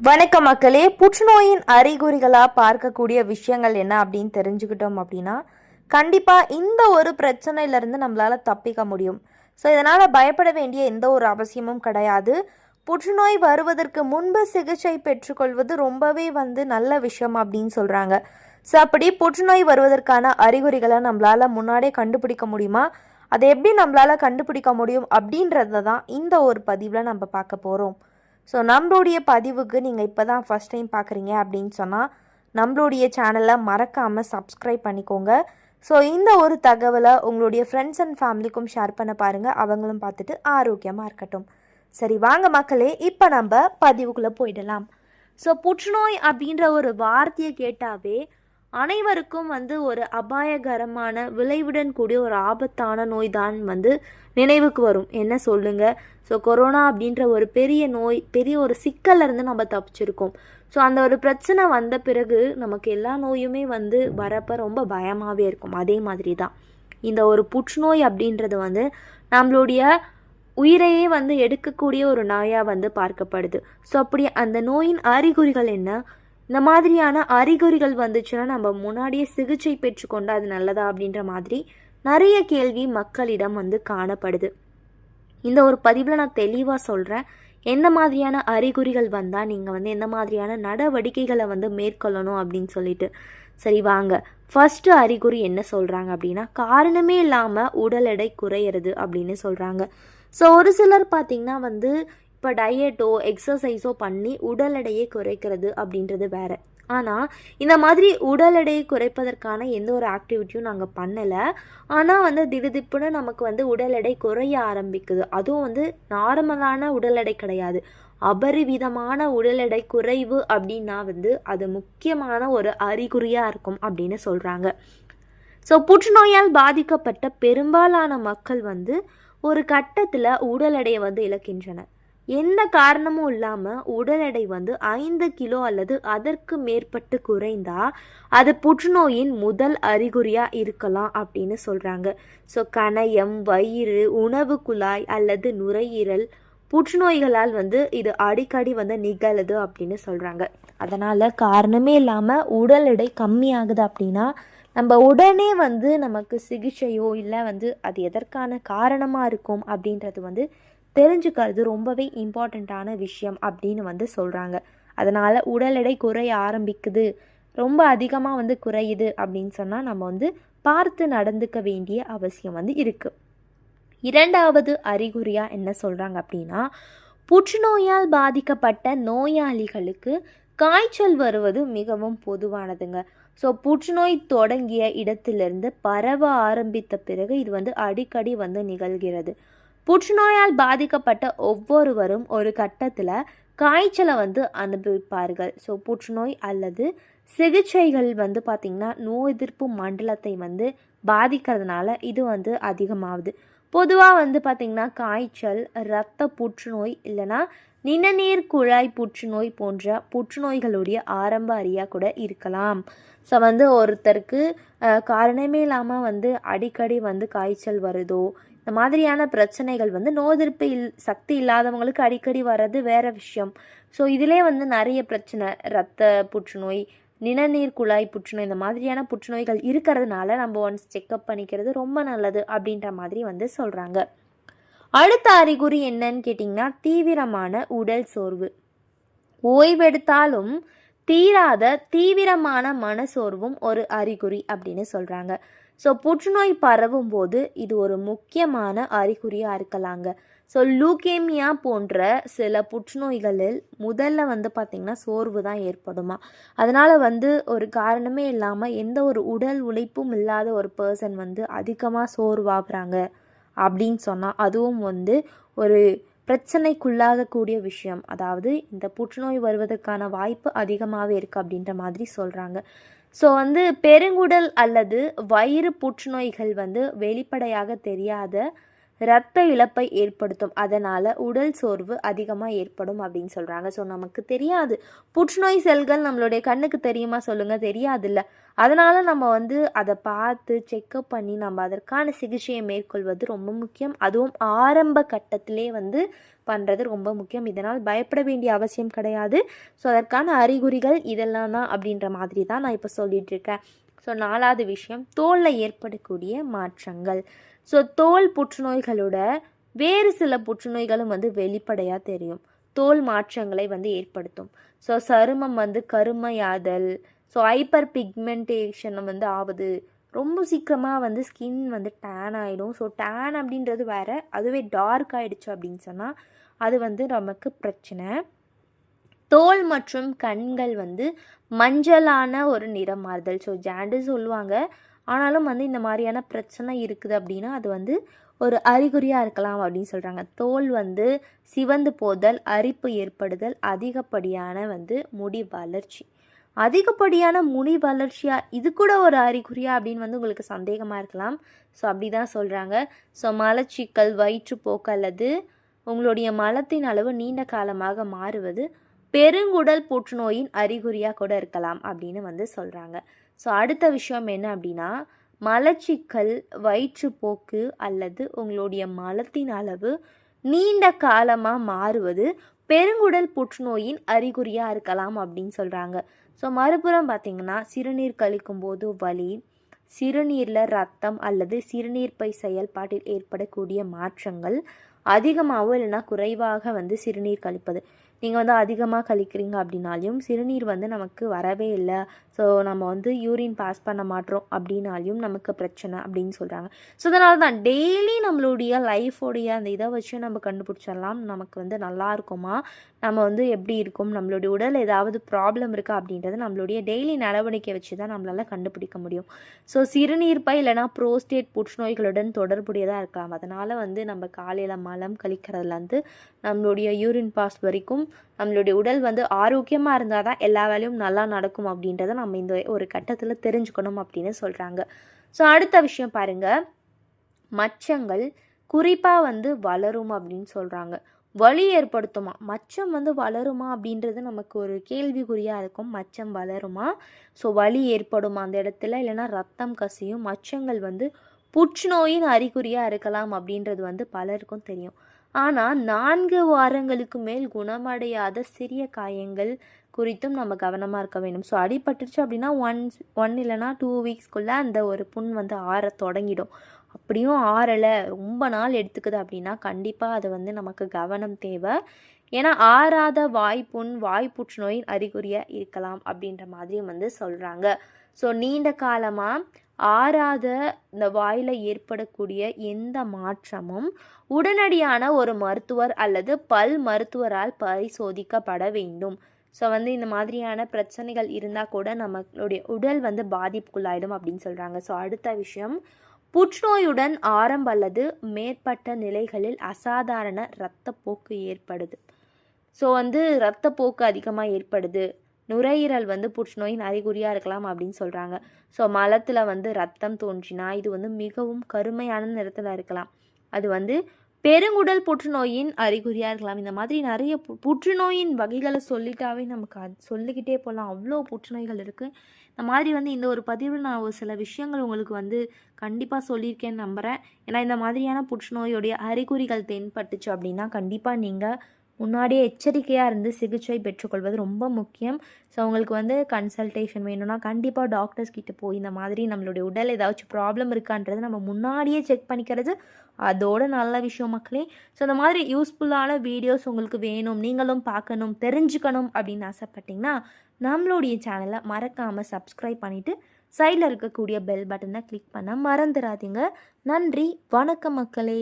வணக்க மக்களே புற்றுநோயின் அறிகுறிகளாக பார்க்கக்கூடிய விஷயங்கள் என்ன அப்படின்னு தெரிஞ்சுக்கிட்டோம் அப்படின்னா கண்டிப்பாக இந்த ஒரு பிரச்சனையிலேருந்து நம்மளால் தப்பிக்க முடியும். ஸோ இதனால் பயப்பட வேண்டிய எந்த ஒரு அவசியமும் கிடையாது. புற்றுநோய் வருவதற்கு முன்பு சிகிச்சை பெற்றுக்கொள்வது ரொம்பவே வந்து நல்ல விஷயம் அப்படின்னு சொல்கிறாங்க ஸோ அப்படி புற்றுநோய் வருவதற்கான அறிகுறிகளை நம்மளால் முன்னாடியே கண்டுபிடிக்க முடியுமா? அதை எப்படி நம்மளால் கண்டுபிடிக்க முடியும் அப்படின்றத தான் இந்த ஒரு பதிவில் நம்ம பார்க்க போகிறோம் ஸோ நம்மளுடைய பதிவுக்கு நீங்கள் இப்போ தான் ஃபஸ்ட் டைம் பார்க்குறீங்க அப்படின்னு சொன்னால் நம்மளுடைய சேனலை மறக்காமல் சப்ஸ்கிரைப் பண்ணிக்கோங்க. ஸோ இந்த ஒரு தகவலை உங்களுடைய ஃப்ரெண்ட்ஸ் அண்ட் ஃபேமிலிக்கும் ஷேர் பண்ண பாருங்கள் அவங்களும் பார்த்துட்டு ஆரோக்கியமாக இருக்கட்டும். சரி வாங்க மக்களே இப்போ நம்ம பதிவுக்குள்ளே போயிடலாம். ஸோ புற்றுநோய் அப்படின்ற ஒரு வார்த்தையை கேட்டாவே அனைவருக்கும் வந்து ஒரு அபாயகரமான விளைவுடன் கூடிய ஒரு ஆபத்தான நோய் தான் வந்து நினைவுக்கு வரும். என்ன சொல்லுங்க? ஸோ கொரோனா அப்படின்ற ஒரு பெரிய நோய் பெரிய ஒரு சிக்கல்ல இருந்து நம்ம தப்பிச்சிருக்கோம். ஸோ அந்த ஒரு பிரச்சனை வந்த பிறகு நமக்கு எல்லா நோயுமே வந்து வரப்போ ரொம்ப பயமாகவே இருக்கும். அதே மாதிரி தான். இந்த ஒரு புற்றுநோய் அப்படின்றது வந்து நம்மளுடைய உயிரையே வந்து எடுக்கக்கூடிய ஒரு நோயாக வந்து பார்க்கப்படுது. ஸோ அப்படி அந்த நோயின் அறிகுறிகள் என்ன? இந்த மாதிரியான அறிகுறிகள் வந்துச்சுன்னா நம்ம முன்னாடியே சிகிச்சை பெற்றுக்கொண்டு அது நல்லதா அப்படின்ற மாதிரி நிறைய கேள்வி மக்களிடம் வந்து காணப்படுது. இந்த ஒரு பதிவில் நான் தெளிவாக சொல்கிறேன் எந்த மாதிரியான அறிகுறிகள் வந்தால் நீங்கள் வந்து எந்த மாதிரியான நடவடிக்கைகளை வந்து மேற்கொள்ளணும் அப்படின்னு சொல்லிட்டு. சரி வாங்க. ஃபஸ்ட்டு அறிகுறி என்ன சொல்கிறாங்க அப்படின்னா காரணமே இல்லாமல் உடல் எடை குறையிறது அப்படின்னு சொல்கிறாங்க ஸோ ஒரு சிலர் பார்த்திங்கன்னா வந்து இப்போ டயட்டோ எக்ஸசைஸோ பண்ணி உடல் எடையை குறைக்கிறது அப்படின்றது வேற. ஆனால் இந்த மாதிரி உடல் எடையை குறைப்பதற்கான எந்த ஒரு ஆக்டிவிட்டியும் நாங்கள் பண்ணலை. ஆனால் வந்து திடுதிப்புன்னு நமக்கு வந்து உடல் எடை குறைய ஆரம்பிக்குது. அதுவும் வந்து நார்மலான உடல் எடை கிடையாது. அபரிவிதமான உடல் எடை குறைவு அப்படின்னா வந்து அது முக்கியமான ஒரு அறிகுறியாக இருக்கும் அப்படின்னு சொல்கிறாங்க ஸோ புற்றுநோயால் பாதிக்கப்பட்ட பெரும்பாலான மக்கள் வந்து ஒரு கட்டத்தில் உடல் எடையை வந்து இழக்கின்றனர். எந்த காரணமும் இல்லாமல் உடல் எடை வந்து ஐந்து கிலோ அல்லது அதற்கு மேற்பட்டு குறைந்தா அது புற்றுநோயின் முதல் அறிகுறியாக இருக்கலாம் அப்படின்னு சொல்கிறாங்க ஸோ கணையம் வயிறு உணவு குழாய் அல்லது நுரையீரல் புற்றுநோய்களால் வந்து இது அடிக்கடி வந்து நிகழுது அப்படின்னு சொல்கிறாங்க அதனால் காரணமே இல்லாமல் உடல் எடை கம்மியாகுது அப்படின்னா நம்ம உடனே வந்து நமக்கு சிகிச்சையோ இல்லை வந்து அது எதற்கான காரணமாக இருக்கும் அப்படின்றது வந்து தெரிஞ்சுக்கிறது ரொம்பவே இம்பார்ட்டண்ட்டான விஷயம் அப்படின்னு வந்து சொல்கிறாங்க அதனால் உடல் எடை குறைய ஆரம்பிக்குது. ரொம்ப அதிகமாக வந்து குறையுது அப்படின்னு சொன்னால் நம்ம வந்து பார்த்து நடந்துக்க வேண்டிய அவசியம் வந்து இருக்குது இரண்டாவது அறிகுறியாக என்ன சொல்கிறாங்க அப்படின்னா புற்றுநோயால் பாதிக்கப்பட்ட நோயாளிகளுக்கு காய்ச்சல் வருவது மிகவும் பொதுவானதுங்க. ஸோ புற்றுநோய் தொடங்கிய இடத்திலிருந்து பரவ ஆரம்பித்த பிறகு இது வந்து அடிக்கடி வந்து நிகழ்கிறது. புற்றுநோயால் பாதிக்கப்பட்ட ஒவ்வொருவரும் ஒரு கட்டத்தில் காய்ச்சலை வந்து அனுபவிப்பார்கள். ஸோ புற்றுநோய் அல்லது சிகிச்சைகள் வந்து பார்த்திங்கன்னா நோய் எதிர்ப்பு மண்டலத்தை வந்து பாதிக்கிறதுனால இது வந்து அதிகமாகுது. பொதுவாக வந்து பார்த்திங்கன்னா காய்ச்சல் இரத்த புற்றுநோய் இல்லைன்னா நிணநீர் குழாய் புற்றுநோய் போன்ற புற்றுநோய்களுடைய ஆரம்ப அறியாக கூட இருக்கலாம். ஸோ வந்து ஒருத்தருக்கு காரணமே இல்லாமல் வந்து அடிக்கடி வந்து காய்ச்சல் வருதோ இந்த மாதிரியான பிரச்சனைகள் வந்து நோதிர்ப்பு இல் சக்தி இல்லாதவங்களுக்கு அடிக்கடி வர்றது வேற விஷயம். ஸோ இதிலே வந்து நிறைய பிரச்சனை. ரத்த புற்றுநோய் நிணநீர் குழாய் புற்றுநோய் இந்த மாதிரியான புற்றுநோய்கள் இருக்கிறதுனால நம்ம ஒன்ஸ் செக்கப் பண்ணிக்கிறது ரொம்ப நல்லது அப்படின்ற மாதிரி வந்து சொல்கிறாங்க அடுத்த அறிகுறி என்னன்னு கேட்டிங்கன்னா தீவிரமான உடல் சோர்வு. ஓய்வெடுத்தாலும் தீராத தீவிரமான மனசோர்வும் ஒரு அறிகுறி அப்படின்னு சொல்கிறாங்க ஸோ புற்றுநோய் பரவும் போது இது ஒரு முக்கியமான அறிகுறியாக இருக்கலாங்க. ஸோ லூகேமியா போன்ற சில புற்றுநோய்களில் முதல்ல வந்து பார்த்திங்கன்னா சோர்வு தான் ஏற்படுமா. அதனால் வந்து ஒரு காரணமே இல்லாமல் எந்த ஒரு உடல் உழைப்பும் இல்லாத ஒரு பர்சன் வந்து அதிகமாக சோர்வாகிறாங்க அப்படின்னு சொன்னால் அதுவும் வந்து ஒரு பிரச்சனைக்குள்ளாகக்கூடிய விஷயம். அதாவது இந்த புற்றுநோய் வருவதற்கான வாய்ப்பு அதிகமாகவே இருக்குது அப்படின்ற மாதிரி சொல்கிறாங்க ஸோ வந்து பெருங்குடல் அல்லது வயிறு புற்றுநோய்கள் வந்து வெளிப்படையாக தெரியாத ரத்த இழப்பை ஏற்படுத்தும். அதனால் உடல் சோர்வு அதிகமாக ஏற்படும் அப்படின்னு சொல்கிறாங்க ஸோ நமக்கு தெரியாது. புற்றுநோய் செல்கள் நம்மளுடைய கண்ணுக்கு தெரியுமா சொல்லுங்கள் தெரியாதுல்ல. அதனால் நம்ம வந்து அதை பார்த்து செக்கப் பண்ணி நம்ம அதற்கான சிகிச்சையை மேற்கொள்வது ரொம்ப முக்கியம். அதுவும் ஆரம்ப கட்டத்திலே வந்து பண்ணுறது ரொம்ப முக்கியம். இதனால் பயப்பட வேண்டிய அவசியம் கிடையாது. ஸோ அதற்கான அறிகுறிகள் இதெல்லாம் தான் அப்படின்ற மாதிரி தான் நான் இப்போ சொல்லிகிட்ருக்கேன் ஸோ நாலாவது விஷயம் தோலில் ஏற்படக்கூடிய மாற்றங்கள். ஸோ தோல் புற்றுநோய்களோட வேறு சில புற்றுநோய்களும் வந்து வெளிப்படையாக தெரியும். தோல் மாற்றங்களை வந்து ஏற்படுத்தும். ஸோ சருமம் வந்து கருமையாதல் ஸோ ஹைப்பர் பிக்மெண்டேஷன் வந்து ஆகுது. ரொம்ப சீக்கிரமாக வந்து ஸ்கின் வந்து டேன் ஆகிடும் ஸோ டேன் அப்படின்றது வேறு அதுவே டார்க் ஆகிடுச்சு அப்படின்னு சொன்னால் அது வந்து நமக்கு பிரச்சனை. தோல் மற்றும் கண்கள் வந்து மஞ்சளான ஒரு நிறம் மாறுதல். ஸோ ஜாண்டு சொல்லுவாங்க ஆனாலும் வந்து இந்த மாதிரியான பிரச்சனை இருக்குது அப்படின்னா அது வந்து ஒரு அறிகுறியாக இருக்கலாம் அப்படின்னு சொல்கிறாங்க தோல் வந்து சிவந்து போதல் அரிப்பு ஏற்படுதல் அதிகப்படியான வந்து முடி வளர்ச்சி. அதிகப்படியான முடி வளர்ச்சியாக இது கூட ஒரு அறிகுறியா அப்படின்னு வந்து உங்களுக்கு சந்தேகமாக இருக்கலாம். ஸோ அப்படி தான் சொல்கிறாங்க ஸோ மலச்சிக்கல் வயிற்றுப்போக்கு அல்லது உங்களுடைய மலத்தின் அளவு நீண்ட காலமாக மாறுவது பெருங்குடல் புற்றுநோயின் அறிகுறியாக கூட இருக்கலாம் அப்படின்னு வந்து சொல்கிறாங்க ஸோ அடுத்த விஷயம் என்ன அப்படின்னா மலச்சிக்கல் வயிற்றுப்போக்கு அல்லது உங்களுடைய மலத்தின் அளவு நீண்ட காலமாக மாறுவது பெருங்குடல் புற்றுநோயின் அறிகுறியாக இருக்கலாம் அப்படின்னு சொல்கிறாங்க ஸோ மறுபுறம் பார்த்திங்கன்னா சிறுநீர் கழிக்கும் போது வலி சிறுநீரில் ரத்தம் அல்லது சிறுநீர்ப்பை செயல்பாட்டில் ஏற்படக்கூடிய மாற்றங்கள் அதிகமாகவோ இல்லைன்னா குறைவாக வந்து சிறுநீர் கழிப்பது. நீங்கள் வந்து அதிகமாக கழிக்கிறீங்க அப்படின்னாலையும் சிறுநீர் வந்து நமக்கு வரவே இல்லை. ஸோ நம்ம வந்து யூரின் பாஸ் பண்ண மாட்டோம் அப்படின்னாலையும் நமக்கு பிரச்சனை அப்படின்னு சொல்கிறாங்க ஸோ அதனால தான் டெய்லி நம்மளுடைய லைஃபோடைய அந்த இதை வச்சு நம்ம கண்டுபிடிச்சிடலாம். நமக்கு வந்து நல்லா இருக்குமா? நம்ம வந்து எப்படி இருக்கும்? நம்மளுடைய உடல் ஏதாவது ப்ராப்ளம் இருக்கா? அப்படின்றது நம்மளுடைய டெய்லி நடவடிக்கை வச்சு தான் நம்மளால் கண்டுபிடிக்க முடியும். ஸோ சிறுநீர் பை இல்லைனா ப்ரோஸ்டேட் புற்றுநோய்களுடன் தொடர்புடையதாக இருக்கலாம். அதனால் வந்து நம்ம காலையில் மலம் கழிக்கிறதுலேருந்து நம்மளுடைய யூரின் பாஸ் வரைக்கும் நம்மளுடைய உடல் வந்து ஆரோக்கியமாக இருந்தால் தான் எல்லா வேலையும் நல்லா நடக்கும் அப்படின்றத நம்ம இந்த ஒரு கட்டத்தில் தெரிஞ்சுக்கணும் அப்படின்னு சொல்கிறாங்க ஸோ அடுத்த விஷயம் பாருங்கள் மச்சங்கள் குறிப்பாக வந்து வளரும் அப்படின்னு சொல்கிறாங்க வலி ஏற்படுத்துமா? மச்சம் வந்து வளருமா அப்படின்றது நமக்கு ஒரு கேள்விக்குறியாக இருக்கும். மச்சம் வளருமா? ஸோ வலி ஏற்படுமா அந்த இடத்துல? இல்லைன்னா ரத்தம் கசியும் மச்சங்கள் வந்து புற்றுநோயின் அறிகுறியாக இருக்கலாம் அப்படின்றது வந்து பலருக்கும் தெரியும். ஆனால் நான்கு வாரங்களுக்கு மேல் குணமடையாத சிறிய காயங்கள் குறித்தும் நம்ம கவனமாக இருக்க வேண்டும். ஸோ அடிபட்டுருச்சு அப்படின்னா ஒன் ஒன் இல்லைனா டூ வீக்ஸ்க்குள்ளே அந்த ஒரு புண் வந்து ஆற தொடங்கிடும். அப்படியும் ஆறலை. ரொம்ப நாள் எடுத்துக்குது அப்படின்னா கண்டிப்பாக அது வந்து நமக்கு கவனம் தேவை. ஏன்னா ஆறாத வாய்ப்புண் வாய் புற்றுநோயின் அறிகுறியாக இருக்கலாம் அப்படின்ற மாதிரியும் வந்து சொல்கிறாங்க ஸோ நீண்ட காலமாக ஆறாத இந்த வாயில் ஏற்படக்கூடிய எந்த மாற்றமும் உடனடியான ஒரு மருத்துவர் அல்லது பல் மருத்துவரால் பரிசோதிக்கப்பட வேண்டும். ஸோ வந்து இந்த மாதிரியான பிரச்சனைகள் இருந்தால் கூட நம்மளுடைய உடல் வந்து பாதிப்புக்குள்ளாயிடும் அப்படின்னு சொல்கிறாங்க ஸோ அடுத்த விஷயம் புற்றுநோயுடன் ஆரம்ப அல்லது மேற்பட்ட நிலைகளில் அசாதாரண இரத்தப்போக்கு ஏற்படுது. ஸோ வந்து இரத்தப்போக்கு அதிகமாக ஏற்படுது. நுரையீரல் வந்து புற்றுநோயின் அறிகுறியாக இருக்கலாம் அப்படின்னு சொல்கிறாங்க ஸோ மலத்தில் வந்து ரத்தம் தோன்றினா இது வந்து மிகவும் கருமையான நிறத்தில் இருக்கலாம். அது வந்து பெருங்குடல் புற்றுநோயின் அறிகுறியாக இருக்கலாம். இந்த மாதிரி நிறைய புற்றுநோயின் வகைகளை சொல்லிட்டாவே நமக்கு அது சொல்லிக்கிட்டே போகலாம் அவ்வளோ புற்றுநோய்கள் இருக்குது இந்த மாதிரி வந்து இந்த ஒரு பதிவில் நான் ஒரு சில விஷயங்கள் உங்களுக்கு வந்து கண்டிப்பாக சொல்லியிருக்கேன்னு நம்புகிறேன் ஏன்னா இந்த மாதிரியான புற்றுநோயுடைய அறிகுறிகள் தென்பட்டுச்சு அப்படின்னா கண்டிப்பாக நீங்கள் முன்னாடியே எச்சரிக்கையாக இருந்து சிகிச்சை பெற்றுக்கொள்வது ரொம்ப முக்கியம். ஸோ அவங்களுக்கு வந்து கன்சல்டேஷன் வேணும்னா கண்டிப்பாக டாக்டர்ஸ் கிட்டே போய் இந்த மாதிரி நம்மளுடைய உடல் ஏதாச்சும் ப்ராப்ளம் இருக்கான்றது நம்ம முன்னாடியே செக் பண்ணிக்கிறது அதோட நல்ல விஷயம் மக்களே. ஸோ இந்த மாதிரி யூஸ்ஃபுல்லான வீடியோஸ் உங்களுக்கு வேணும் நீங்களும் பார்க்கணும் தெரிஞ்சுக்கணும் அப்படின்னு ஆசைப்பட்டிங்கன்னா நம்மளுடைய சேனலை மறக்காமல் சப்ஸ்கிரைப் பண்ணிவிட்டு சைடில் இருக்கக்கூடிய பெல் பட்டனை கிளிக் பண்ண மறந்துடாதீங்க. நன்றி வணக்கம் மக்களே.